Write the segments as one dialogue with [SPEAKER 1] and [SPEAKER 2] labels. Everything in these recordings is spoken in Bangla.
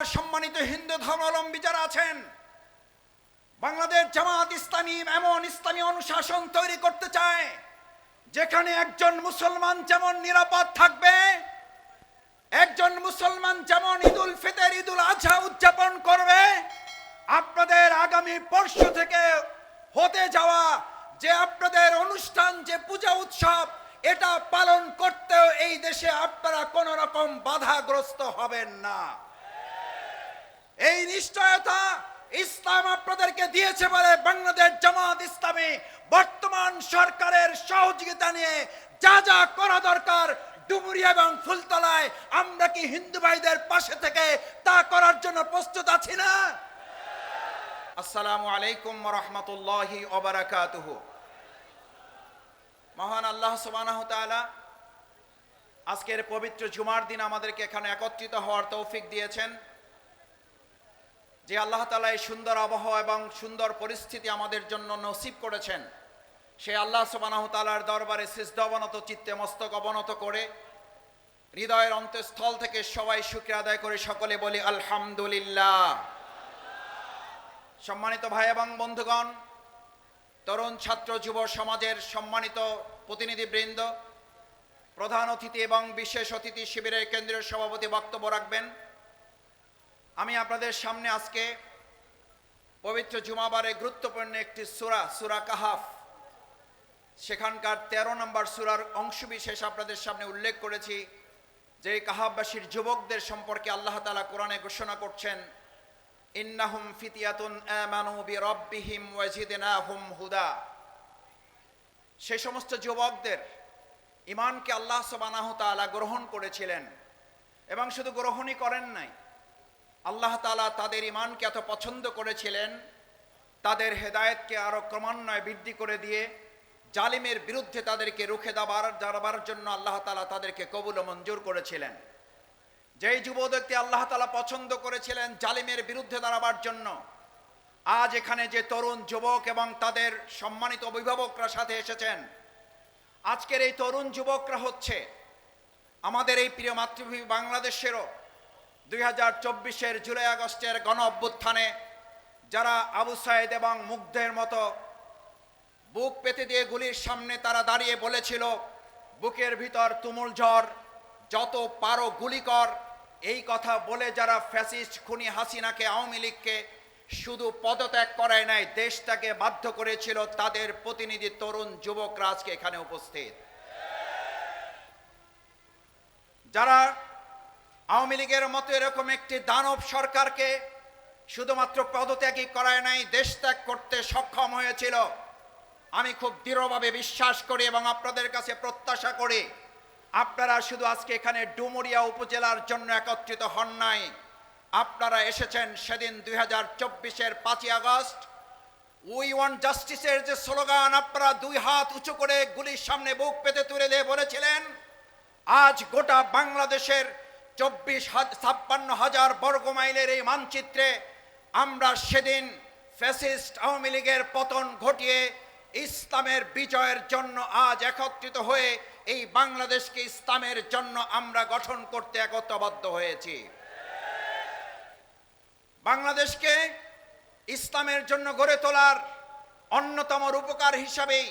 [SPEAKER 1] সম্মানিত হিন্দু ধর্মাবলম্বী যারা আছেন, বাংলাদেশ জামাত ইসলামী এমন ইসলামী অনুশাসন তৈরি করতে চায়, যেখানে একজন মুসলমান যেমন নিরাপদ থাকবে, একজন মুসলমান যেমন ঈদুল ফিতর, ঈদুল আজহা উদযাপন করবে, আপনাদের আগামী পরশু থেকে হতে যাওয়া যে আপনাদের অনুষ্ঠান, যে পূজা উৎসব, এটা পালন করতেও এই দেশে আপনারা কোনো রকম বাধাগ্রস্ত হবেন না। এই নিশ্চয়তা ইসলাম আপনাদেরকে দিয়েছে বলে বাংলাদেশ জামাত ইসলামী বর্তমান সরকারের সহযোগিতা নিয়ে যা যা করা দরকার ডুমুরিয়া এবং ফুলতলায়, আমরা কি হিন্দু ভাইদের পাশে থেকে তা করার জন্য প্রস্তুত আছি না? আসসালামু আলাইকুম রহমতুল্লাহি ওবারাকাতুহ মহান আল্লাহ তাআলা আজকের পবিত্র জুমার দিন আমাদেরকে এখানে একত্রিত হওয়ার তৌফিক দিয়েছেন। যে আল্লাহ তালা এই সুন্দর আবহাওয়া এবং সুন্দর পরিস্থিতি আমাদের জন্য নসিব করেছেন, সে আল্লাহ সুবানাহ তালার দরবারে সিজদ অবনত, চিত্তে মস্তক অবনত করে হৃদয়ের অন্তঃস্থল থেকে সবাই শুক্রিয়া আদায় করে সকলে বলি আলহামদুলিল্লাহ। সম্মানিত ভাই এবং বন্ধুগণ, তরুণ ছাত্র যুব সমাজের সম্মানিত প্রতিনিধিবৃন্দ, প্রধান অতিথি এবং বিশেষ অতিথি শিবিরের কেন্দ্রীয় সভাপতি বক্তব্য রাখবেন। আমি আপনাদের সামনে আজকে পবিত্র জুমাবারে গুরুত্বপূর্ণ একটি সুরা সুরা কাহাফ। সেখানকার ১৩ নম্বর সুরার অংশবিশেষ আপনাদের সামনে উল্লেখ করেছি, যে কাহাববাসীর যুবকদের সম্পর্কে আল্লাহ তালা কোরআনে ঘোষণা করছেন, ইন্নাহুম ফিতিয়াতুন হুদা। সেই সমস্ত যুবকদের ইমানকে আল্লাহ সুবহানাহু তাআলা গ্রহণ করেছিলেন এবং শুধু গ্রহণই করেন নাই আল্লাহ তালা তাদের ইমানকে এত পছন্দ করেছিলেন, তাদের হেদায়েতকে আরও ক্রমান্বয়ে বৃদ্ধি করে দিয়ে জালিমের বিরুদ্ধে তাদেরকে রুখে দেবার, দাঁড়াবার জন্য আল্লাহ তালা তাদেরকে কবুল মঞ্জুর করেছিলেন। যেই যুবদেরকে আল্লাহ তালা পছন্দ করেছিলেন জালিমের বিরুদ্ধে দাঁড়াবার জন্য, আজ এখানে যে তরুণ যুবক এবং তাদের সম্মানিত অভিভাবকরা সাথে এসেছেন, আজকের এই তরুণ যুবকরা হচ্ছে আমাদের এই প্রিয় মাতৃভূমি বাংলাদেশেরও দুই হাজার চব্বিশের জুলাই আগস্টের গণ অভ্যুত্থানে যারা আবু সাইদ এবং মুগ্ধের মতো বুক পেতে দিয়ে গুলির সামনে তারা দাঁড়িয়ে বলেছিল, বুকের ভিতর তুমুল ঝড় যত পারো গুলি কর। এই কথা বলে যারা ফ্যাসিস্ট খুনি হাসিনাকে, আওয়ামী লীগকে শুধু পদত্যাগ করায় নাই, দেশটাকে বাধ্য করেছিল, তাদের প্রতিনিধি তরুণ যুবকরা আজকে এখানে উপস্থিত। যারা আওয়ামী লীগের মতো এরকম একটি দানব সরকারকে শুধুমাত্র পদত্যাগই করায় নাই, দেশ ত্যাগ করতে সক্ষম হয়েছিল। আমি খুব দৃঢ়ভাবে বিশ্বাস করি এবং আপনাদের কাছে প্রত্যাশা করি, আপনারা শুধু আজকে এখানে ডুমুরিয়া উপজেলার জন্য একত্রিত হন নাই। আপনারা এসেছেন সেদিন দুই হাজার চব্বিশের পাঁচই আগস্ট। উই ওয়ান জাস্টিসের যে স্লোগান, আপনারা দুই হাত উঁচু করে গুলির সামনে বুক পেতে তুলে দিয়ে বলেছিলেন, আজ গোটা বাংলাদেশের চব্বিশ ছাপ্পান্ন হাজার বর্গ মাইলের এই মানচিত্রে আমরা সেদিন ফ্যাসিস্ট আওয়ামী লীগের পতন ঘটিয়ে ইসলামের বিজয়ের জন্য আজ একত্রিত হয়ে এই বাংলাদেশকে ইসলামের জন্য আমরা গঠন করতে একত্রবদ্ধ হয়েছি। বাংলাদেশকে ইসলামের জন্য গড়ে তোলার অন্যতম রূপকার হিসাবেই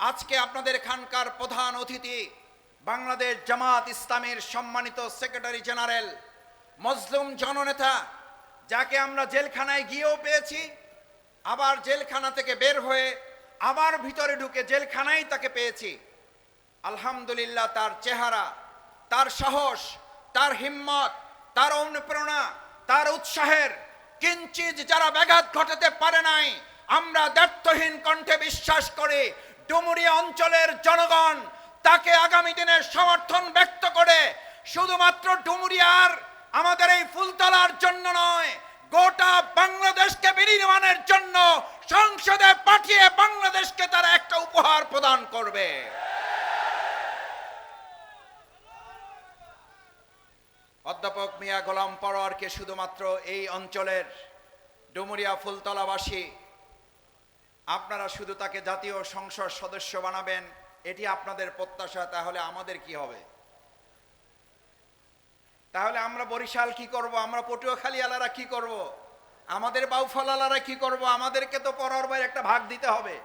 [SPEAKER 1] আজকে আপনাদের এখানকার প্রধান অতিথি বাংলাদেশ জামাত ইসলামের সম্মানিত সেক্রেটারি জেনারেল, মজলুম জননেতা, যাকে আমরা জেলখানায় গিয়েও পেয়েছি, আবার জেলখানা থেকে বের হয়ে আবার ভিতরে ঢুকে জেলখানায় তাকে পেয়েছি। আলহামদুলিল্লাহ তার চেহারা, তার সাহস, তার হিম্মত, তার অনুপ্রেরণা, তার উৎসাহের কিঞ্চিত যারা ব্যাঘাত ঘটাতে পারে নাই, আমরা দ্ব্যর্থহীন কণ্ঠে বিশ্বাস করি ডুমুরিয়া অঞ্চলের জনগণ তাকে আগামী দিনে সমর্থন ব্যক্ত করে শুধুমাত্র ডুমুরিয়ার আমাদের এই ফুলতলার জন্য নয়, গোটা বাংলাদেশকে বিনির্মাণের জন্য সংসদে পাঠিয়ে বাংলাদেশকে তারা একটা উপহার প্রদান করবে। অধ্যাপক মিয়া গোলাম পরোয়ারকে শুধুমাত্র এই অঞ্চলের ডুমুরিয়া ফুলতলাবাসী, আপনারা শুধু তাকে জাতীয় সংসদ সদস্য বানাবেন এটি আপনাদের প্রত্যাশা, তাহলে আমাদের কি হবে? তাহলে আমরা বরিশাল কি করব? আমরা পটুয়াখালী আলারা কি করব? আমাদের বাউফল আলারা কি করব? আমাদেরকে তো পরোয়ার বাইরে একটা ভাগ দিতে হবে।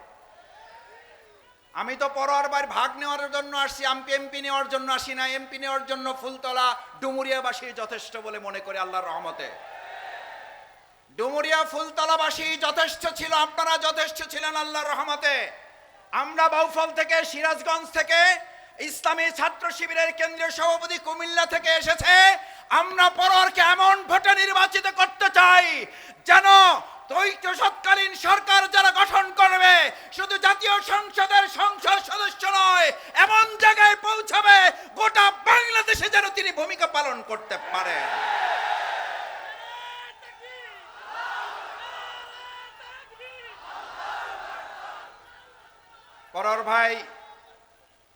[SPEAKER 1] আমি তো পরোয়ার বাইরে ভাগ নেওয়ার জন্য আসছি, আমি এমপি নেওয়ার জন্য আসি না। এমপি নেওয়ার জন্য ফুলতলা ডুমুরিয়াবাসী যথেষ্ট বলে মনে করি আল্লাহর রহমতে। ডুমুরিয়া ফুলতলাবাসী যথেষ্ট ছিল, আপনারা যথেষ্ট ছিলেন আল্লাহর রহমতে। আমরা বাউফল থেকে, সিরাজগঞ্জ থেকে, ইসলামী ছাত্র শিবিরের কেন্দ্রীয় সভাপতি কুমিল্লা থেকে এসেছে। আমরা পররকে এমন ভোটে নির্বাচিত করতে চাই যেন সৎকালীন সরকার যারা গঠন করবে, শুধু জাতীয় সংসদের সংসদ সদস্য নয়, এমন জায়গায় পৌঁছাবে, গোটা বাংলাদেশে যেন তিনি ভূমিকা পালন করতে পারেন। পরর ভাই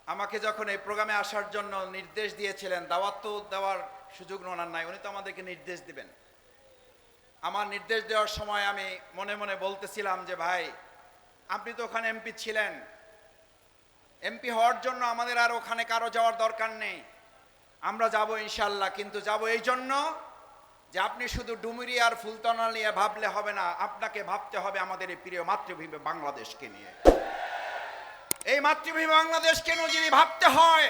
[SPEAKER 1] আমাকে যখন এই প্রোগ্রামে আসার জন্য নির্দেশ দিয়েছিলেন, দাওয়াত তো দেওয়ার সুযোগ ওনার নাই, উনি তো আমাদেরকে নির্দেশ দিবেন। আমার নির্দেশ দেওয়ার সময় আমি মনে মনে বলতেছিলাম যে, ভাই, আপনি তো ওখানে এমপি ছিলেন। এমপি হওয়ার জন্য আমাদের আর ওখানে কারও যাওয়ার দরকার নেই। আমরা যাব ইনশাল্লাহ কিন্তু যাব এই জন্য যে আপনি শুধু ডুমুরি আর ফুলতনা নিয়ে ভাবলে হবে না, আপনাকে ভাবতে হবে আমাদের এই প্রিয় মাতৃভূমি বাংলাদেশকে নিয়ে। এই মাতৃভূমি বাংলাদেশকে যদি ভাবতে হয়।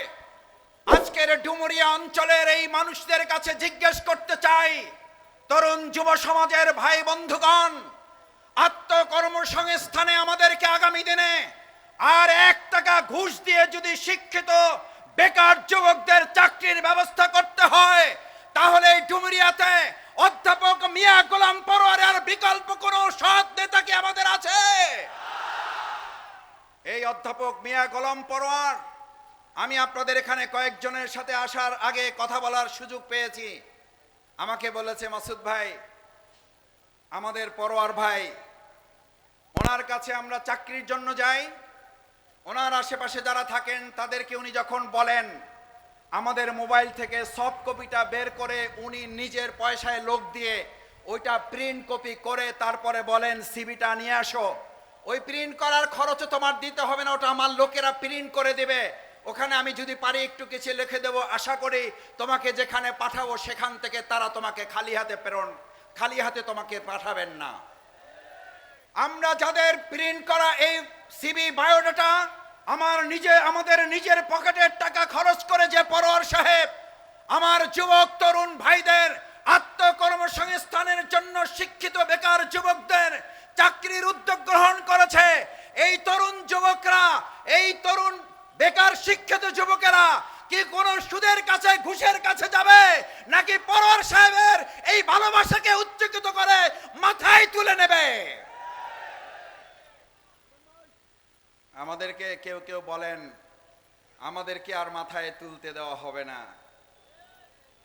[SPEAKER 1] আজকের ডুমুরিয়া অঞ্চলের এই মানুষদের কাছে জিজ্ঞেস করতে চাই, তরুণ যুব সমাজের ভাই বন্ধুগণ, আত্মকর্মসংস্থানে আমাদেরকে আগামী দিনে আর এক টাকা ঘুষ দিয়ে যদি শিক্ষিত, বেকার যুবকদের চাকরির ব্যবস্থা করতে হয়, তাহলে এই ডুমুরিয়াতে অধ্যাপক মিয়া গোলাম পরোয়ারের বিকল্প কোনো সৎ নেতা কি আমাদের আছে? এই অধ্যাপক মিয়া গোলাম পরোয়ার, আমি আপনাদের এখানে কয়েকজনের সাথে আসার আগে কথা বলার সুযোগ পেয়েছি। আমাকে বলেছে মাসুদ ভাই, আমাদের পরোয়ার ভাই, ওনার কাছে আমরা চাকরির জন্য যাই। ওনার আশেপাশে যারা থাকেন, তাদেরকে উনি যখন বলেন, আমাদের মোবাইল থেকে সফট কপিটা বের করে উনি নিজের পয়সায় লোক দিয়ে ওইটা প্রিন্ট কপি করে তারপরে বলেন সিবিটা নিয়ে আসো। ওই প্রিন্ট করার খরচও তোমার দিতে হবে না, ওটা আমার লোকেরা প্রিন্ট করে দেবে। ওখানে আমি যদি পারি একটু কিছু লিখে দেবো, আশা করি তোমাকে যেখানে পাঠাবো সেখান থেকে তারা তোমাকে খালি হাতে প্রেরণ, খালি হাতে তোমাকে পাঠাবেন না। আমরা যাদের প্রিন্ট করা এই সিবি বায়োডাটা আমার নিজে, আমাদের নিজের পকেটের টাকা খরচ করে যে পরোয়ার সাহেব, আমার যুবক, তরুণ ভাইদের আত্মকর্মসংস্থানের জন্য শিক্ষিত বেকার যুবকদের চাকরির উদ্যোগ গ্রহণ করেছে। এই তরুণ যুবকরা, এই তরুণ বেকার শিক্ষিত যুবকেরা কি কোন সুদের কাছে, ঘুষের কাছে যাবে? নাকি পরোয়ার সাহেবের এই ভালোবাসাকে উচ্চকিত করে মাথায় তুলে নেবে? আমাদেরকে কেউ কেউ বলেন, আমাদেরকে আর মাথায় তুলতে দেওয়া হবে না।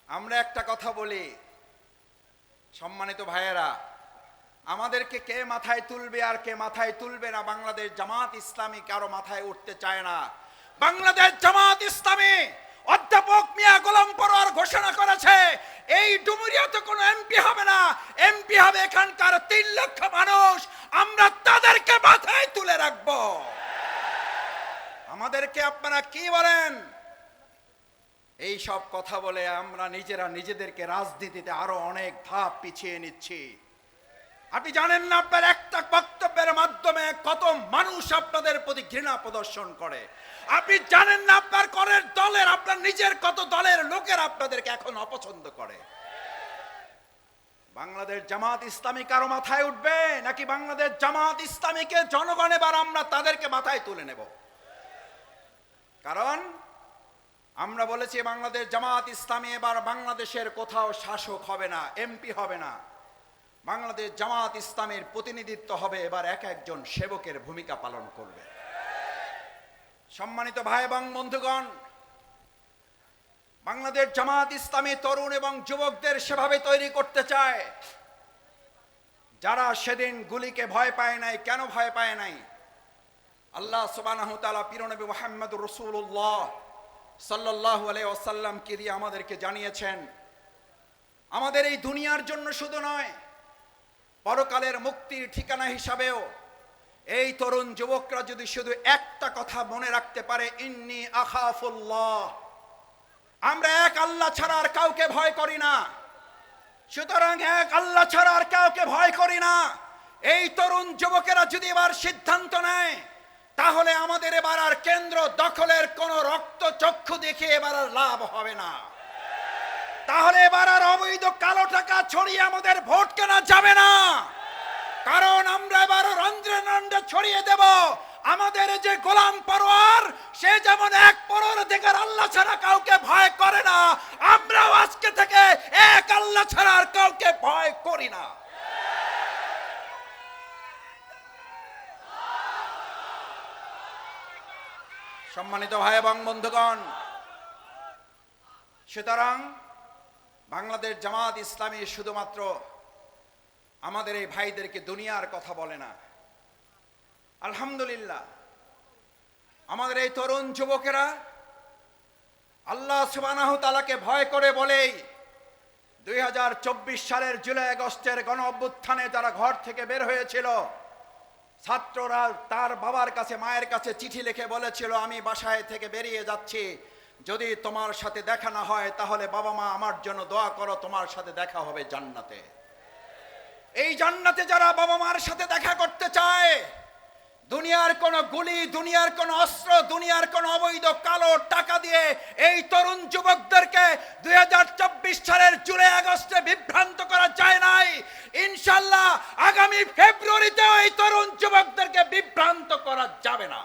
[SPEAKER 1] আমরা একটা কথা বলি, সম্মানিত ভাইয়েরা আমাদেরকে কে মাথায় তুলবে আর কে মাথায় তুলবে না, বাংলাদেশ জামাত ইসলামী কারও মাথায় উঠতে চায় না। বাংলাদেশ জামাত ইসলামী অধ্যাপক মিয়া গোলাম পরোয়ার ঘোষণা করেছে, এই ডুমুরিয়াতে কোনো এমপি হবে না। এমপি হবে এখানকার তিন লক্ষ মানুষ, আমরা তাদেরকে মাথায় তুলে রাখব। আমাদেরকে আপনারা কি বলেন? এই সব কথা বলে আমরা নিজেরা নিজেদেরকে রাজনীতিতে আরও অনেক ধাপ পিছিয়ে নিচ্ছি। আপনি জানেন না আপনার একটা বক্তব্যের মাধ্যমে কত মানুষ আপনাদের প্রতি ঘৃণা প্রদর্শন করে? আপনি জানেন না আপনার করের দলের, আপনার নিজের কত দলের লোকের আপনাদেরকে এখন অপছন্দ করে? বাংলাদেশ জামাত ইসলামী কারও মাথায় উঠবে? নাকি বাংলাদেশ জামাত ইসলামীকে জনগণ এবার আমরা তাদেরকে মাথায় তুলে নেব? কারণ আমরা বলেছি, বাংলাদেশ জামাত ইসলামী এবার বাংলাদেশের কোথাও শাসক হবে না, এমপি হবে না। বাংলাদেশ জামাত ইসলামের প্রতিনিধিত্ব হবে এবার এক একজন সেবকের ভূমিকা পালন করবে। সম্মানিত ভাই এবং বন্ধুগণ, বাংলাদেশ জামাত ইসলামী তরুণ এবং যুবকদের সেভাবে তৈরি করতে চায়। যারা সেদিন গুলিকে ভয় পায় নাই, কেন ভয় পায় নাই? আল্লাহ সুবহানাহু তাআলা পীরনবী মুহাম্মদ রাসূলুল্লাহ সাল্লাল্লাহু আলাইহি ওয়াসাল্লামকে দিয়ে আমাদেরকে জানিয়েছেন, আমাদের এই দুনিয়ার জন্য শুধু নয় পরকালের মুক্তির ঠিকানা হিসাবেও এই তরুণ যুবকরা যদি শুধু একটা কথা মনে রাখতে পারে, ইন্নি আখাফুল্লাহ। আমরা এক আল্লাহ ছাড়া আর কাউকে ভয় করি না। সুতরাং এক আল্লাহ ছাড়া আর কাউকে ভয় করি না। এই তরুণ যুবকেরা যদি এবার সিদ্ধান্ত নেয়, তাহলে আমাদের এবার আর কেন্দ্র দখলের কোন রক্ত চক্ষু দেখে এবার আর লাভ হবে না। তাহলে এবার আর অবৈধ কালো টাকা ছড়িয়ে আমাদের ভোট কেনা যাবে না। কারণ আমরা এবার রন্ধ্রে রন্ধ্রে ছড়িয়ে দেব। আমাদের যে গোলাম পরোয়ার, সে যেমন এক পরোয়ার দেখার আল্লাহ ছাড়া কাউকে ভয় করে না, আমরাও আজকে থেকে এক আল্লাহ ছাড়া আর কাউকে ভয় করি না। সম্মানিত ভাই এবং বন্ধুগণ, সুতরাং বাংলাদেশ জামাত ইসলামী শুধুমাত্র আমাদের এই ভাইদেরকে দুনিয়ার কথা বলে না। আলহামদুলিল্লাহ, আমাদের এই তরুণ যুবকেরা আল্লাহ সুবানাহ তালাকে ভয় করে বলেই দুই হাজার চব্বিশ সালের জুলাই আগস্টের গণ অভ্যুত্থানে যারা ঘর থেকে বের হয়েছিল, ছাত্ররা তার বাবার কাছে, মায়ের কাছে চিঠি লিখে বলেছিল, আমি বাসায় থেকে বেরিয়ে যাচ্ছি। যদি তোমার সাথে দেখা না হয়, তাহলে বাবা মা আমার জন্য দোয়া করো, তোমার সাথে দেখা হবে জান্নাতে। এই জান্নাতে যারা বাবা মার সাথে দেখা করতে চায়, দুনিয়ার কোন গুলি, দুনিয়ার কোন অস্ত্র, দুনিয়ার কোন অবৈধ কালো টাকা দিয়ে এই তরুণ যুবকদেরকে দুই হাজার চব্বিশ সালের জুলাই আগস্টে বিভ্রান্ত করা যায় নাই। ইনশাল্লাহ আগামী ফেব্রুয়ারিতে এই তরুণ যুবকদেরকে বিভ্রান্ত করা যাবে না।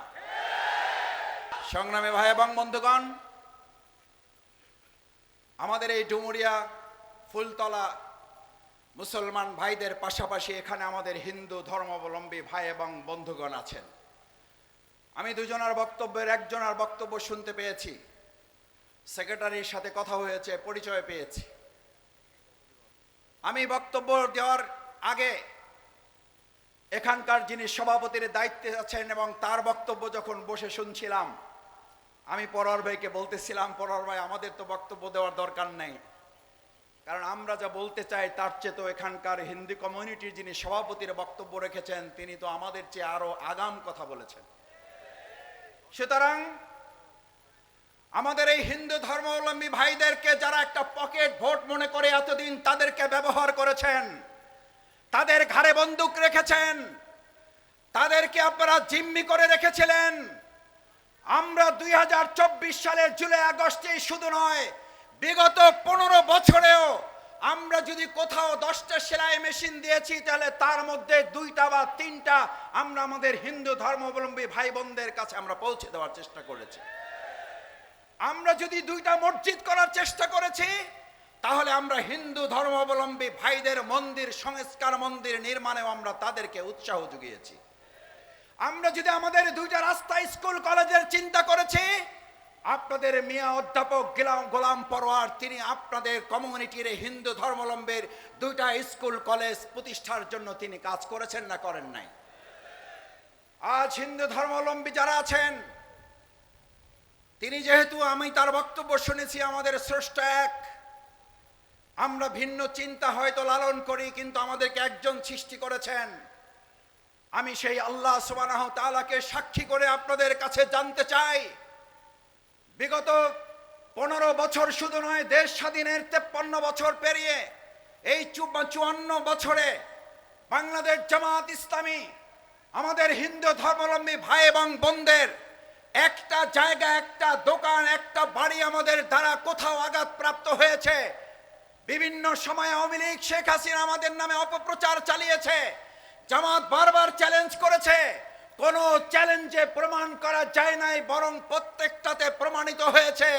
[SPEAKER 1] সংগ্রামী ভাই এবং বন্ধুগণ আমাদের এই ডুমুরিয়া ফুলতলা মুসলমান ভাইদের পাশাপাশি এখানে আমাদের হিন্দু ধর্মাবলম্বী ভাই এবং বন্ধুগণ আছেন। আমি দুজনার বক্তব্যের একজনার বক্তব্য শুনতে পেয়েছি। সেক্রেটারির সাথে কথা হয়েছে, পরিচয় পেয়েছি। আমি বক্তব্য দেওয়ার আগে এখানকার যিনি সভাপতির দায়িত্বে আছেন এবং তার বক্তব্য যখন বসে শুনছিলাম আমি পরার ভাইকে বলতেছিলাম পরার ভাই, আমাদের তো বক্তব্য দেওয়ার দরকার নেই। কারণ আমরা যা বলতে চাই তার চেয়ে তো এখানকার হিন্দি কমিউনিটির যিনি সভাপতির বক্তব্য রেখেছেন, তিনি তো আমাদের চেয়ে আরও আগাম কথা বলেছেন। সুতরাং আমাদের এই হিন্দু ধর্মাবলম্বী ভাইদেরকে যারা একটা পকেট ভোট মনে করে এতদিন তাদেরকে ব্যবহার করেছেন, তাদের ঘাড়ে বন্দুক রেখেছেন, তাদেরকে আপনারা জিম্মি করে রেখেছিলেন আমরা দুই হাজার চব্বিশ সালের জুলাই, আগস্টে শুধু নয়, বিগত পনেরো বছরেও আমরা যদি কোথাও দশটা সেলাই মেশিন দিয়েছি, তাহলে তার মধ্যে দুইটা বা তিনটা আমরা আমাদের হিন্দু ধর্মাবলম্বী ভাই বোনদের কাছে আমরা পৌঁছে দেওয়ার চেষ্টা করেছি। আমরা যদি দুইটা মসজিদ করার চেষ্টা করেছি, তাহলে আমরা হিন্দু ধর্মাবলম্বী ভাইদের মন্দির, সংস্কার মন্দির নির্মাণেও আমরা তাদেরকে উৎসাহ জুগিয়েছি আমরা যদি আমাদের দুইটা রাস্তা স্কুল কলেজের চিন্তা করেছি, আপনাদের মিয়া অধ্যাপক গিলাম গোলাম পরোয়ার, তিনি আপনাদের কমিউনিটির হিন্দু ধর্মাবলম্বীর দুইটা স্কুল কলেজ প্রতিষ্ঠার জন্য তিনি কাজ করেছেন না করেন নাই? আজ হিন্দু ধর্মাবলম্বী যারা আছেন, তিনি যেহেতু আমি তার বক্তব্য শুনেছি, আমাদের স্রষ্টা এক। আমরা ভিন্ন চিন্তা হয়তো লালন করি, কিন্তু আমাদেরকে একজন সৃষ্টি করেছেন। আমি সেই আল্লাহ সুবাহ তালাকে সাক্ষী করে আপনাদের কাছে জানতে চাই। বিগত পনেরো বছর শুধু নয়, দেশ স্বাধীনের তেপ্পান্ন বছর পেরিয়ে এই চুয়ান্ন বছরে বাংলাদেশ জামাত ইসলামী, আমাদের হিন্দু ধর্মাবলম্বী ভাই এবং বোনদের একটা জায়গা, একটা দোকান, একটা বাড়ি আমাদের দ্বারা কোথাও আঘাত প্রাপ্ত হয়েছে। বিভিন্ন সময় আওয়ামী লীগ শেখ হাসিনা আমাদের নামে অপপ্রচার চালিয়েছে। জামাত বারবার চ্যালেঞ্জ করেছে। কোন চ্যালেঞ্জে প্রমাণ করা যায় নাই, বরং প্রত্যেকটাতে প্রমাণিত হয়েছে।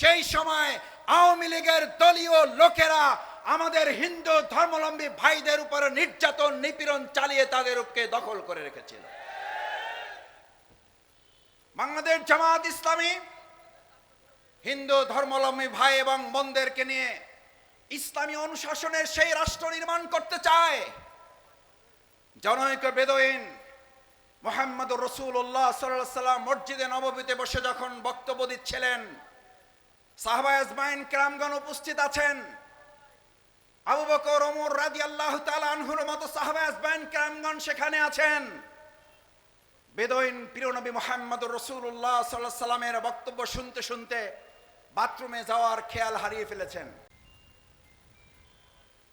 [SPEAKER 1] সেই সময় আওয়ামী লীগের দলীয় লোকেরা আমাদের হিন্দু ধর্মাবলম্বী ভাইদের উপর নির্যাতন, নিপীড়ন চালিয়ে তাদেরকে দখল করে রেখেছিল। বাংলাদেশ জামাত ইসলামী হিন্দু ধর্মাবলম্বী ভাই এবং বোনদেরকে নিয়ে ইসলামী অনুশাসনের সেই রাষ্ট্র নির্মাণ করতে চায়। জনৈক বেদইন মোহাম্মদ রসুল্লাহ সাল্লাম মসজিদে নববীতে বসে যখন বক্তব্য দিচ্ছিলেন সাহবা আজমাইন কেরামগণ উপস্থিত আছেন। আবু বকর, ওমর রাজি আল্লাহ আনহুর মতো সাহবা আজমাইন কেরামগণ সেখানে আছেন। বেদইন প্রিয় নবী মোহাম্মদ রসুল্লাহ সাল্লাহ সাল্লামের বক্তব্য শুনতে শুনতে বাথরুমে যাওয়ার খেয়াল হারিয়ে ফেলেছেন।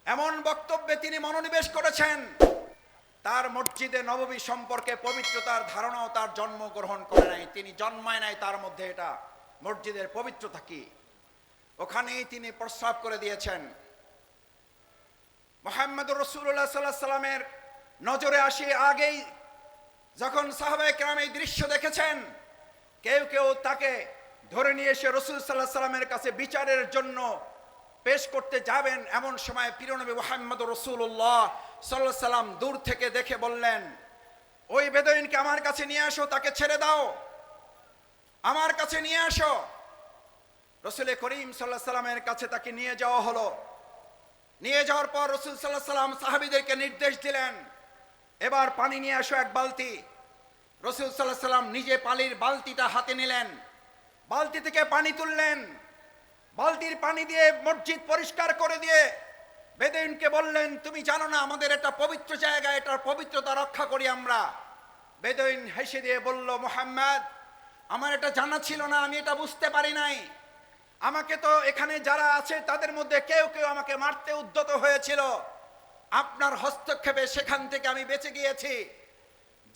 [SPEAKER 1] এমন বক্তব্যে তিনি মনোনিবেশ করেছেন। তার মসজিদে নববী সম্পর্কে পবিত্রতার ধারণাও তার জন্মগ্রহণ করে নাই। তিনি জন্মায় নাই, তার মধ্যে এটা মসজিদের পবিত্রতা কি? ওখানেই তিনি প্রস্রাব করে দিয়েছেন। মোহাম্মদ রসুল্লাহ সাল্লাহ সাল্লামের নজরে আসি, আগেই যখন সাহাবায়ে কেরাম এই দৃশ্য দেখেছেন, কেউ কেউ তাকে ধরে নিয়ে এসে রসুল সাল্লাহ সাল্লামের কাছে বিচারের জন্য পেশ করতে যাবেন এমন সময় পিরনবী মোহাম্মদ রসুল্লাহ সাল্লাহ সাল্লাম দূর থেকে দেখে বললেন, ওই বেদইনকে আমার কাছে নিয়ে আসো, তাকে ছেড়ে দাও। আমার কাছে নিয়ে আসো। রসুল করিম সাল্লাহ সাল্লামের কাছে তাকে নিয়ে যাওয়া হলো। নিয়ে যাওয়ার পর রসুল সাল্লাহ সাল্লাম সাহাবিদেরকে নির্দেশ দিলেন, এবার পানি নিয়ে আসো এক বালতি। রসুল সাল্লাহ সাল্লাম নিজে পানির বালতিটা হাতে নিলেন। বালতি থেকে পানি তুললেন। বালতির পানি দিয়ে মসজিদ পরিষ্কার করে দিয়ে বেদইনকে বললেন, তুমি জানো না আমাদের এটা পবিত্র জায়গা, এটার পবিত্রতা রক্ষা করি আমরা। বেদইন হেসে দিয়ে বলল, মোহাম্মদ, আমার এটা জানা ছিল না, আমি এটা বুঝতে পারি নাই। আমাকে তো এখানে যারা আছে, তাদের মধ্যে কেউ কেউ আমাকে মারতে উদ্যত হয়েছিল। আপনার হস্তক্ষেপে সেখান থেকে আমি বেঁচে গিয়েছি।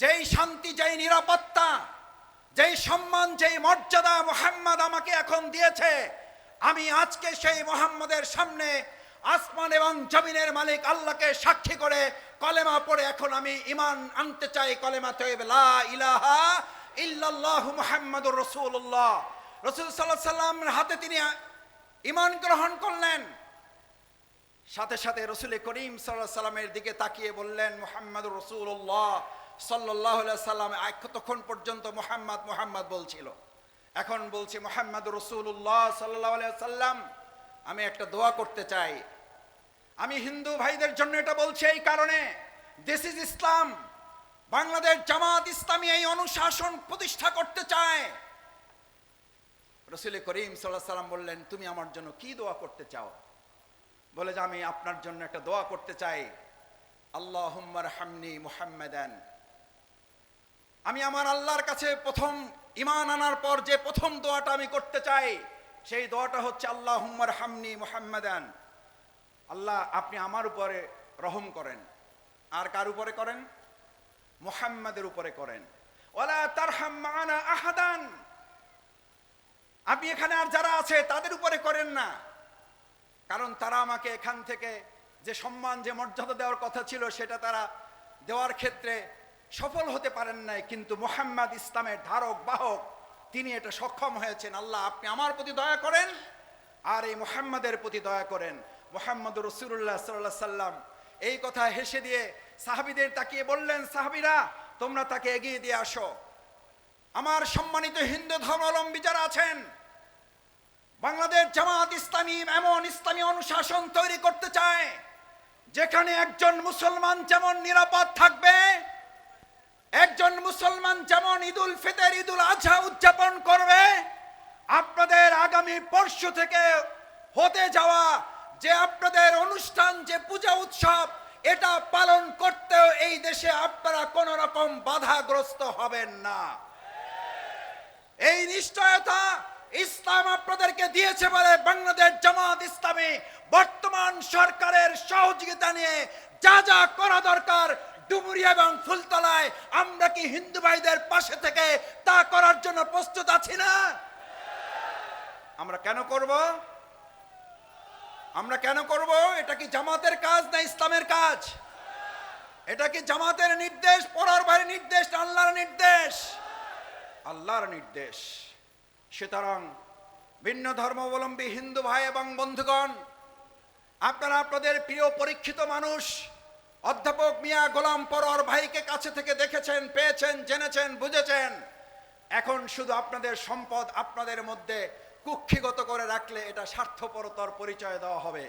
[SPEAKER 1] যেই শান্তি, যেই নিরাপত্তা, যেই সম্মান, যেই মর্যাদা মোহাম্মদ আমাকে এখন দিয়েছে, আমি আজকে সেই মোহাম্মদের সামনে আসমান এবং জমিনের মালিক আল্লাহকে সাক্ষী করে, কলেমা পড়ে এখন আমি ইমান আনতে চাই। কলেমা তৈব ইলাহা ইল্লাল্লাহু মুহাম্মাদুর রাসূলুল্লাহ। রাসূল সাল্লাল্লাহু হাতে তিনি ইমান গ্রহণ করলেন। সাথে সাথে রসুল করিম সাল্লাহ সাল্লামের দিকে তাকিয়ে বললেন মোহাম্মদ রসুল্লাহ সাল্লাহ সাল্লাম তখন পর্যন্ত মোহাম্মদ মোহাম্মদ বলছিল? এখন বলছি মোহাম্মদ রসুল্লাহ সাল্লাহ সাল্লাম। আমি একটা দোয়া করতে চাই। আমি হিন্দু ভাইদের জন্য এটা বলছি এই কারণে। This is Islam Bangladesh Jamaat Islami এই অনুশাসন প্রতিষ্ঠা করতে চায়। রসুল করিম সাল্লাহ সাল্লাম বললেন, তুমি আমার জন্য কি দোয়া করতে চাও? বলে যে, আমি আপনার জন্য একটা দোয়া করতে চাই। আল্লাহ হুম্মার হামনি মুহাম্মাদান। আমি আমার আল্লাহর কাছে প্রথম ইমান আনার পর যে প্রথম দোয়াটা আমি করতে চাই সেই দোয়াটা হচ্ছে আল্লাহ হুম্মার হামনি মুহাম্মাদান। আল্লাহ, আপনি আমার উপরে রহম করেন। আর কার উপরে করেন? মোহাম্মদের উপরে করেন। ওলা মানা আহাদান। আপনি এখানে আর যারা আছে, তাদের উপরে করেন না। কারণ তারা আমাকে এখান থেকে যে সম্মান, যে মর্যাদা দেওয়ার কথা ছিল, সেটা তারা দেওয়ার ক্ষেত্রে সফল হতে পারেন নাই। কিন্তু মোহাম্মদ ইসলামের ধারক, বাহক তিনি এটা সক্ষম হয়েছেন। আল্লাহ, আপনি আমার প্রতি দয়া করেন আর এই মোহাম্মদের প্রতি দয়া করেন। মোহাম্মদ রসুল্লাহ সাল্লাহ সাল্লাম এই কথা হেসে দিয়ে সাহাবিদের তাকিয়ে বললেন, সাহাবিরা, তোমরা তাকে এগিয়ে দিয়ে আসো। আমার সম্মানিত হিন্দু ধর্মাবলম্বী যারা আছেন, বাংলাদেশ জামাত ইসলামী এমন ইসলামী অনুশাসন তৈরি করতে চায়, যেখানে একজন মুসলমান যেমন নিরাপদ থাকবে একজন মুসলমান যেমন ঈদুল ফিতর, ঈদুল আজহা উদযাপন করবে, আপনাদের আগামী পরশু থেকে হতে যাওয়া যে আপনাদের অনুষ্ঠান, যে পূজা উৎসব, এটা পালন করতেও এই দেশে আপনারা কোন রকম বাধাগ্রস্ত হবেন না। এই নিশ্চয়তা ইসলাম আপনাদেরকে দিয়েছে বলে বাংলাদেশ জামাত ইসলামী বর্তমান সরকারের সহযোগিতা নিয়ে যা যা করা দরকার ডুমুরিয়া এবং ফুলতলায় আমরা কি হিন্দু ভাইদের পাশে থেকে তা করার জন্য প্রস্তুত আছি না? আমরা কেন করব? আমরা কেন করব? এটা কি জামাতের কাজ না ইসলামের কাজ? এটা কি জামাতের নির্দেশ পড়ার বাইরে নির্দেশ আল্লাহর নির্দেশ? আল্লাহর নির্দেশ। সুতরাং ভিন্ন ধর্মাবলম্বী হিন্দু ভাই এবং বন্ধুগণ, আপনারা আপনাদের প্রিয় পরীক্ষিত মানুষ অধ্যাপক মিয়া গোলাম পরর ভাইকে কাছে থেকে দেখেছেন, পেয়েছেন, জেনেছেন, বুঝেছেন। এখন শুধু আপনাদের সম্পদ আপনাদের মধ্যে কুক্ষিগত করে রাখলে এটা স্বার্থপরতার পরিচয় দেওয়া হবে।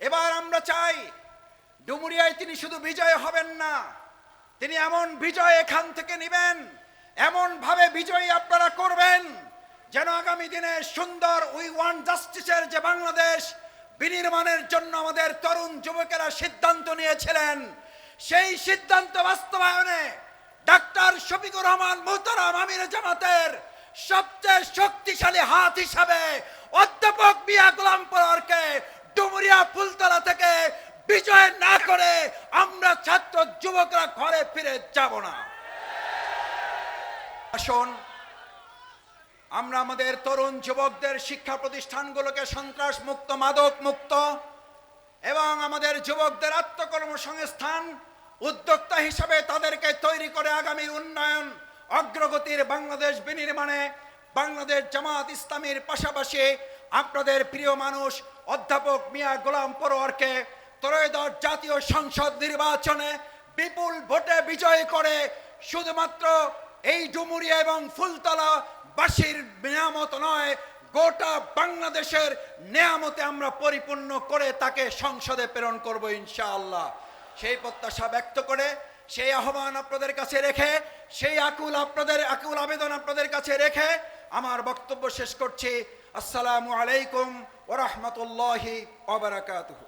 [SPEAKER 1] এবার আমরা চাই, ডুমুরিয়ায় তিনি শুধু বিজয় হবেন না, তিনি এমন বিজয় এখান থেকে নেবেন এমন ভাবে বিজয়ী আপনারা করবেন, যেন আগামী দিনে সুন্দর উই ওয়ান জাস্টিসের যে বাংলাদেশ বিনির্মাণের জন্য আমাদের তরুণ যুবকেরা সিদ্ধান্ত নিয়েছিলেন। সেই সিদ্ধান্ত বাস্তবায়নে ডাক্তার শফিকুর রহমান মোহতারাম আমির জামাতের সবচেয়ে শক্তিশালী হাত হিসাবে
[SPEAKER 2] অধ্যাপক মিয়া গোলাম পরোয়ারকে ডুমুরিয়া ফুলতলা থেকে বিজয় না করে আমরা ছাত্র যুবকরা ঘরে ফিরে যাব না।
[SPEAKER 1] আসুন আমরা আমাদের তরুণ যুবকদের শিক্ষা প্রতিষ্ঠানগুলোকে সন্ত্রাস মুক্ত, মাদক মুক্ত এবং আমাদের যুবকদের আত্মকর্মসংস্থান উদ্যোক্তা হিসাবে তাদেরকে তৈরি করে আগামী উন্নয়ন অগ্রগতির বাংলাদেশ বিনির্মাণে বাংলাদেশ জামাত ইসলামের পাশাপাশি আপনাদের প্রিয় মানুষ অধ্যাপক মিয়া গোলাম পরোয়ারকে ত্রয়োদশ জাতীয় সংসদ নির্বাচনে বিপুল ভোটে বিজয় করে শুধুমাত্র এই ডুমুরিয়া এবং ফুলতলা বাসীর নিয়ামত নয়, গোটা বাংলাদেশের নিয়ামতে আমরা পরিপূর্ণ করে তাকে সংসদে প্রেরণ করব ইনশাআল্লাহ। সেই প্রত্যাশা ব্যক্ত করে, সেই আহ্বান আপনাদের কাছে রেখে, সেই আকুল আপনাদের, আকুল আবেদন আপনাদের কাছে রেখে আমার বক্তব্য শেষ করছি। আসসালামু আলাইকুম ওরহমতুল্লাহি ওবরাকাতুহু